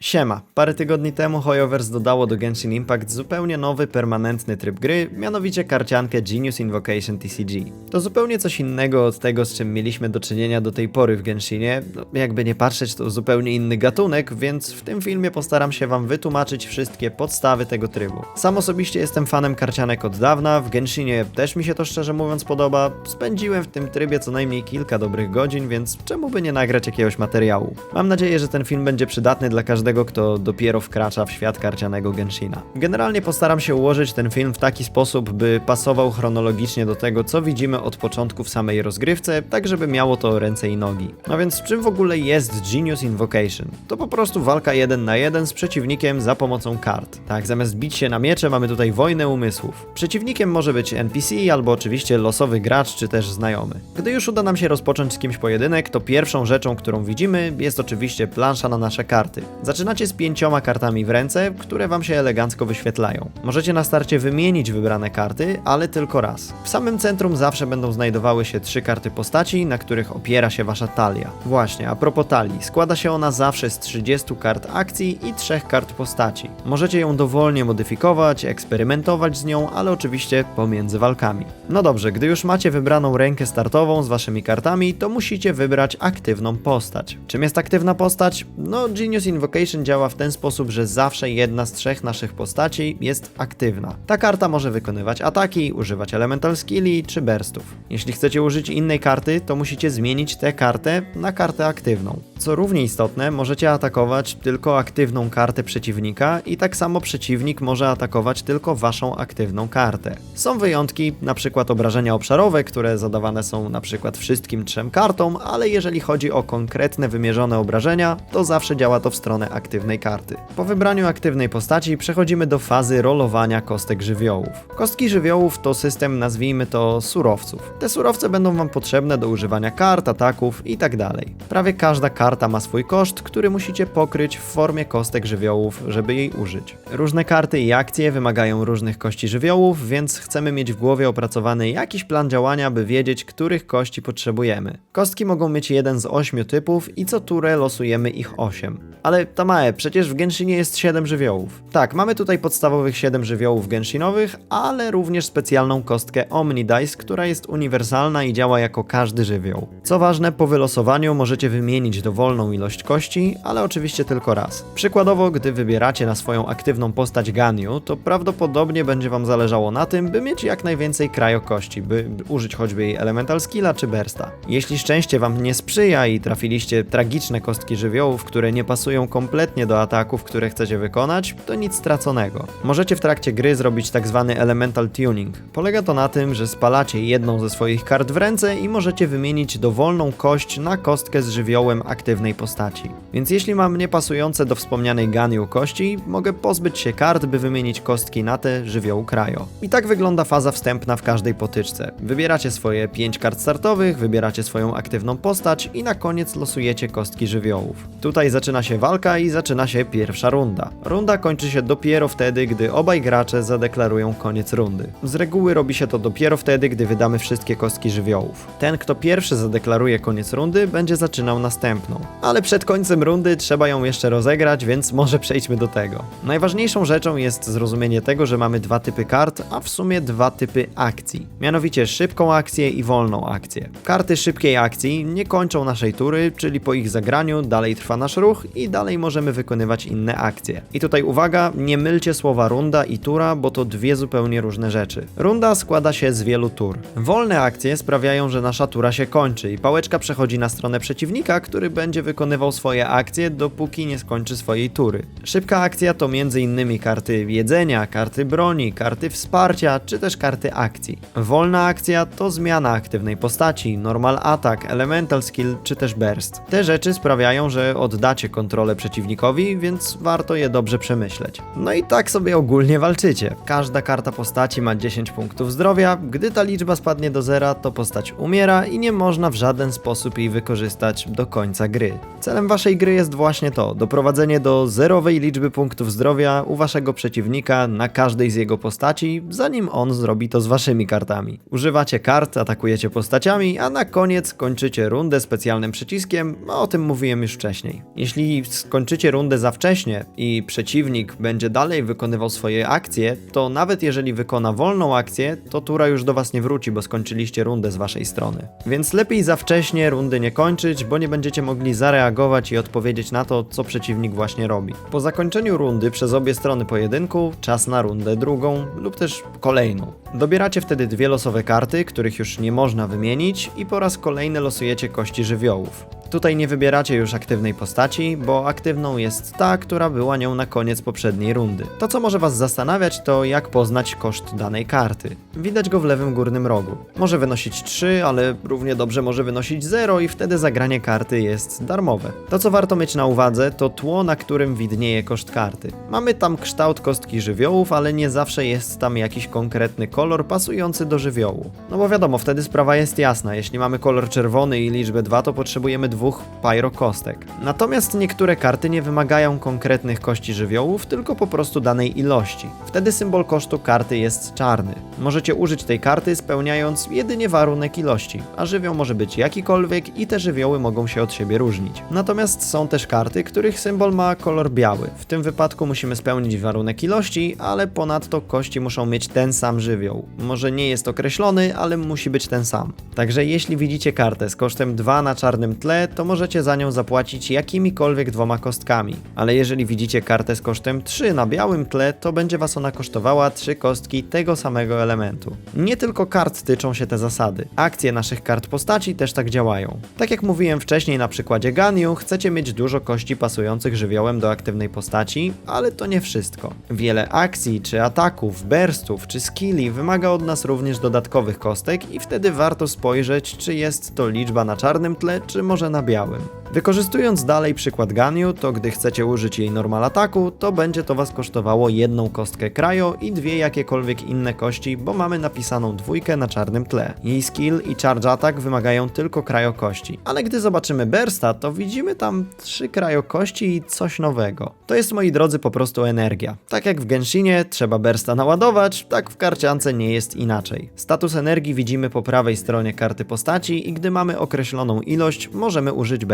Siema, parę tygodni temu Hoyoverse dodało do Genshin Impact zupełnie nowy, permanentny tryb gry, mianowicie karciankę Genius Invocation TCG. To zupełnie coś innego od tego, z czym mieliśmy do czynienia do tej pory w Genshinie. No, jakby nie patrzeć, to zupełnie inny gatunek, więc w tym filmie postaram się wam wytłumaczyć wszystkie podstawy tego trybu. Sam osobiście jestem fanem karcianek od dawna, w Genshinie też mi się to szczerze mówiąc podoba. Spędziłem w tym trybie co najmniej kilka dobrych godzin, więc czemu by nie nagrać jakiegoś materiału? Mam nadzieję, że ten film będzie przydatny dla każdego, kto dopiero wkracza w świat karcianego Genshina. Generalnie postaram się ułożyć ten film w taki sposób, by pasował chronologicznie do tego, co widzimy od początku w samej rozgrywce, tak żeby miało to ręce i nogi. No więc czym w ogóle jest Genius Invocation? To po prostu walka jeden na jeden z przeciwnikiem za pomocą kart. Tak, zamiast bić się na miecze mamy tutaj wojnę umysłów. Przeciwnikiem może być NPC albo oczywiście losowy gracz czy też znajomy. Gdy już uda nam się rozpocząć z kimś pojedynek, to pierwszą rzeczą, którą widzimy jest oczywiście plansza na nasze karty. Zaczynacie z pięcioma kartami w ręce, które wam się elegancko wyświetlają. Możecie na starcie wymienić wybrane karty, ale tylko raz. W samym centrum zawsze będą znajdowały się trzy karty postaci, na których opiera się wasza talia. Właśnie, a propos talii, składa się ona zawsze z 30 kart akcji i 3 kart postaci. Możecie ją dowolnie modyfikować, eksperymentować z nią, ale oczywiście pomiędzy walkami. No dobrze, gdy już macie wybraną rękę startową z waszymi kartami, to musicie wybrać aktywną postać. Czym jest aktywna postać? No, Genius Invocation działa w ten sposób, że zawsze jedna z trzech naszych postaci jest aktywna. Ta karta może wykonywać ataki, używać elemental skilli czy burstów. Jeśli chcecie użyć innej karty, to musicie zmienić tę kartę na kartę aktywną. Co równie istotne, możecie atakować tylko aktywną kartę przeciwnika i tak samo przeciwnik może atakować tylko waszą aktywną kartę. Są wyjątki, przykład obrażenia obszarowe, które zadawane są przykład wszystkim trzem kartom, ale jeżeli chodzi o konkretne wymierzone obrażenia, to zawsze działa to w stronę aktywnej karty. Po wybraniu aktywnej postaci przechodzimy do fazy rolowania kostek żywiołów. Kostki żywiołów to system, nazwijmy to surowców. Te surowce będą wam potrzebne do używania kart, ataków itd. Prawie każda karta ma swój koszt, który musicie pokryć w formie kostek żywiołów, żeby jej użyć. Różne karty i akcje wymagają różnych kości żywiołów, więc chcemy mieć w głowie opracowany jakiś plan działania, by wiedzieć, których kości potrzebujemy. Kostki mogą mieć jeden z ośmiu typów i co turę losujemy ich 8. Ale Tamae, przecież w Genshinie jest 7 żywiołów. Tak, mamy tutaj podstawowych 7 żywiołów genshinowych, ale również specjalną kostkę Omni Dice, która jest uniwersalna i działa jako każdy żywioł. Co ważne, po wylosowaniu możecie wymienić dowolną ilość kości, ale oczywiście tylko raz. Przykładowo, gdy wybieracie na swoją aktywną postać Ganyu, to prawdopodobnie będzie wam zależało na tym, by mieć jak najwięcej krajokości, by użyć choćby jej elemental skilla czy bursta. Jeśli szczęście wam nie sprzyja i trafiliście tragiczne kostki żywiołów, które nie pasują kompletnie do ataków, które chcecie wykonać, to nic straconego. Możecie w trakcie gry zrobić tak zwany elemental tuning. Polega to na tym, że spalacie jedną ze swoich kart w ręce i możecie wymienić dowolną kość na kostkę z żywiołem aktywnej postaci. Więc jeśli mam niepasujące do wspomnianej Ganyu kości, mogę pozbyć się kart, by wymienić kostki na te żywiołu Krajo. I tak wygląda faza wstępna w każdej potyczce. Wybieracie swoje 5 kart startowych, wybieracie swoją aktywną postać i na koniec losujecie kostki żywiołów. Tutaj zaczyna się walka i zaczyna się pierwsza runda. Runda kończy się dopiero wtedy, gdy obaj gracze zadeklarują koniec rundy. Z reguły robi się to dopiero wtedy, gdy wydamy wszystkie kostki żywiołów. Ten, kto pierwszy zadeklaruje koniec rundy, będzie zaczynał następną. Ale przed końcem rundy trzeba ją jeszcze rozegrać, więc może przejdźmy do tego. Najważniejszą rzeczą jest zrozumienie tego, że mamy dwa typy kart, a w sumie dwa typy akcji. Mianowicie szybką akcję i wolną akcję. Karty szybkiej akcji nie kończą naszej tury, czyli po ich zagraniu dalej trwa nasz ruch i dalej możemy wykonywać inne akcje. I tutaj uwaga, nie mylcie słowa runda i tura, bo to dwie zupełnie różne rzeczy. Runda składa się z wielu tur. Wolne akcje sprawiają, że nasza tura się kończy i pałeczka przechodzi na stronę przeciwnika, który będzie wykonywał swoje akcje, dopóki nie skończy swojej tury. Szybka akcja to m.in. karty jedzenia, karty broni, karty wsparcia, czy też karty akcji. Wolna akcja to zmiana aktywnej postaci, normal attack, elemental skill, czy też burst. Te rzeczy sprawiają, że oddacie kontrolę przeciwnikowi, więc warto je dobrze przemyśleć. No i tak sobie ogólnie walczycie. Każda karta postaci ma 10 punktów zdrowia, gdy ta liczba spadnie do zera, to postać umiera i nie można w żaden sposób jej wykorzystać do końca gry. Gry. Celem waszej gry jest właśnie to, doprowadzenie do zerowej liczby punktów zdrowia u waszego przeciwnika na każdej z jego postaci, zanim on zrobi to z waszymi kartami. Używacie kart, atakujecie postaciami, a na koniec kończycie rundę specjalnym przyciskiem, o tym mówiłem już wcześniej. Jeśli skończycie rundę za wcześnie i przeciwnik będzie dalej wykonywał swoje akcje, to nawet jeżeli wykona wolną akcję, to tura już do was nie wróci, bo skończyliście rundę z waszej strony. Więc lepiej za wcześnie rundy nie kończyć, bo nie będziecie mogli zareagować i odpowiedzieć na to, co przeciwnik właśnie robi. Po zakończeniu rundy przez obie strony pojedynku, czas na rundę drugą lub też kolejną. Dobieracie wtedy dwie losowe karty, których już nie można wymienić i po raz kolejny losujecie kości żywiołów. Tutaj nie wybieracie już aktywnej postaci, bo aktywną jest ta, która była nią na koniec poprzedniej rundy. To, co może Was zastanawiać, to jak poznać koszt danej karty. Widać go w lewym górnym rogu. Może wynosić 3, ale równie dobrze może wynosić 0 i wtedy zagranie karty jest darmowe. To, co warto mieć na uwadze, to tło, na którym widnieje koszt karty. Mamy tam kształt kostki żywiołów, ale nie zawsze jest tam jakiś konkretny kolor pasujący do żywiołu. No bo wiadomo, wtedy sprawa jest jasna. Jeśli mamy kolor czerwony i liczbę 2, to potrzebujemy dwóch pyrokostek. Natomiast niektóre karty nie wymagają konkretnych kości żywiołów, tylko po prostu danej ilości. Wtedy symbol kosztu karty jest czarny. Możecie użyć tej karty spełniając jedynie warunek ilości, a żywioł może być jakikolwiek i te żywioły mogą się od siebie różnić. Natomiast są też karty, których symbol ma kolor biały. W tym wypadku musimy spełnić warunek ilości, ale ponadto kości muszą mieć ten sam żywioł. Może nie jest określony, ale musi być ten sam. Także jeśli widzicie kartę z kosztem 2 na czarnym tle, to możecie za nią zapłacić jakimikolwiek dwoma kostkami. Ale jeżeli widzicie kartę z kosztem 3 na białym tle, to będzie was ona kosztowała 3 kostki tego samego elementu. Nie tylko kart tyczą się te zasady. Akcje naszych kart postaci też tak działają. Tak jak mówiłem wcześniej na przykładzie Ganyu, chcecie mieć dużo kości pasujących żywiołem do aktywnej postaci, ale to nie wszystko. Wiele akcji, czy ataków, burstów, czy skilli wymaga od nas również dodatkowych kostek i wtedy warto spojrzeć, czy jest to liczba na czarnym tle, czy może na białym. Wykorzystując dalej przykład Ganyu, to gdy chcecie użyć jej normal ataku, to będzie to was kosztowało jedną kostkę krajo i dwie jakiekolwiek inne kości, bo mamy napisaną dwójkę na czarnym tle. Jej skill i charge attack wymagają tylko krajo kości. Ale gdy zobaczymy Bursta, to widzimy tam trzy krajo kości i coś nowego. To jest moi drodzy po prostu energia. Tak jak w Genshinie trzeba Bursta naładować, tak w karciance nie jest inaczej. Status energii widzimy po prawej stronie karty postaci i gdy mamy określoną ilość, możemy użyć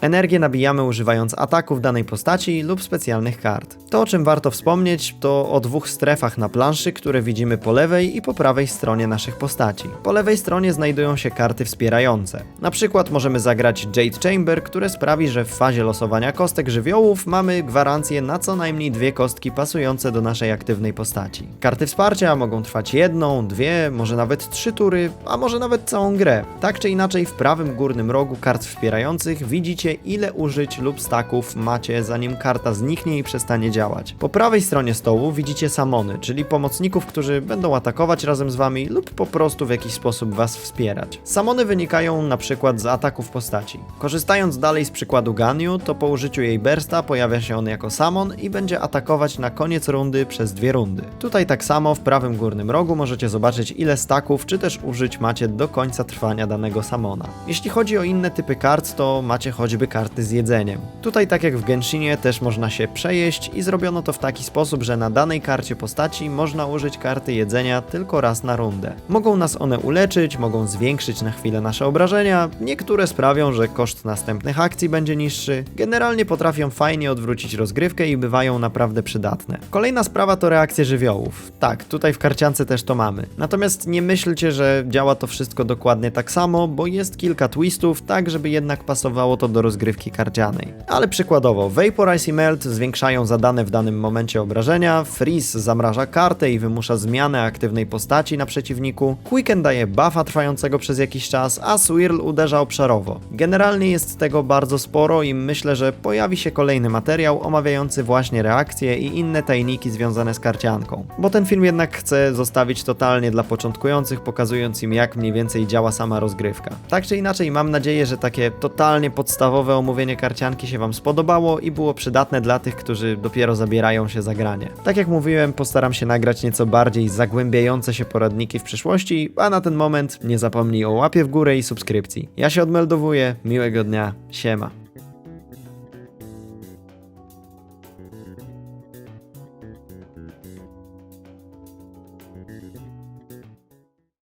Energię nabijamy używając ataków danej postaci lub specjalnych kart. To o czym warto wspomnieć to o dwóch strefach na planszy, które widzimy po lewej i po prawej stronie naszych postaci. Po lewej stronie znajdują się karty wspierające. Na przykład możemy zagrać Jade Chamber, które sprawi, że w fazie losowania kostek żywiołów mamy gwarancję na co najmniej dwie kostki pasujące do naszej aktywnej postaci. Karty wsparcia mogą trwać jedną, dwie, może nawet trzy tury, a może nawet całą grę. Tak czy inaczej w prawym górnym rogu kart wspierających widzicie ile użyć lub staków macie zanim karta zniknie i przestanie działać. Po prawej stronie stołu widzicie samony, czyli pomocników, którzy będą atakować razem z wami lub po prostu w jakiś sposób was wspierać. Samony wynikają na przykład z ataków postaci. Korzystając dalej z przykładu Ganyu, to po użyciu jej bursta pojawia się on jako samon i będzie atakować na koniec rundy przez dwie rundy. Tutaj tak samo w prawym górnym rogu możecie zobaczyć ile staków czy też użyć macie do końca trwania danego samona. Jeśli chodzi o inne typy kart, to macie choćby karty z jedzeniem. Tutaj tak jak w Genshinie też można się przejeść i zrobiono to w taki sposób, że na danej karcie postaci można użyć karty jedzenia tylko raz na rundę. Mogą nas one uleczyć, mogą zwiększyć na chwilę nasze obrażenia, niektóre sprawią, że koszt następnych akcji będzie niższy, generalnie potrafią fajnie odwrócić rozgrywkę i bywają naprawdę przydatne. Kolejna sprawa to reakcje żywiołów. Tak, tutaj w karciance też to mamy. Natomiast nie myślcie, że działa to wszystko dokładnie tak samo, bo jest kilka twistów, tak żeby jednak pasowało to do rozgrywki karcianej. Ale przykładowo, Vaporize i Melt zwiększają zadane w danym momencie obrażenia, Freeze zamraża kartę i wymusza zmianę aktywnej postaci na przeciwniku, Quicken daje buffa trwającego przez jakiś czas, a Swirl uderza obszarowo. Generalnie jest tego bardzo sporo i myślę, że pojawi się kolejny materiał omawiający właśnie reakcje i inne tajniki związane z karcianką. Bo ten film jednak chcę zostawić totalnie dla początkujących, pokazując im jak mniej więcej działa sama rozgrywka. Tak czy inaczej, mam nadzieję, że takie totalnie podstawowe omówienie karcianki się Wam spodobało i było przydatne dla tych, którzy dopiero zabierają się za granie. Tak jak mówiłem, postaram się nagrać nieco bardziej zagłębiające się poradniki w przyszłości, a na ten moment nie zapomnij o łapie w górę i subskrypcji. Ja się odmeldowuję, miłego dnia, siema.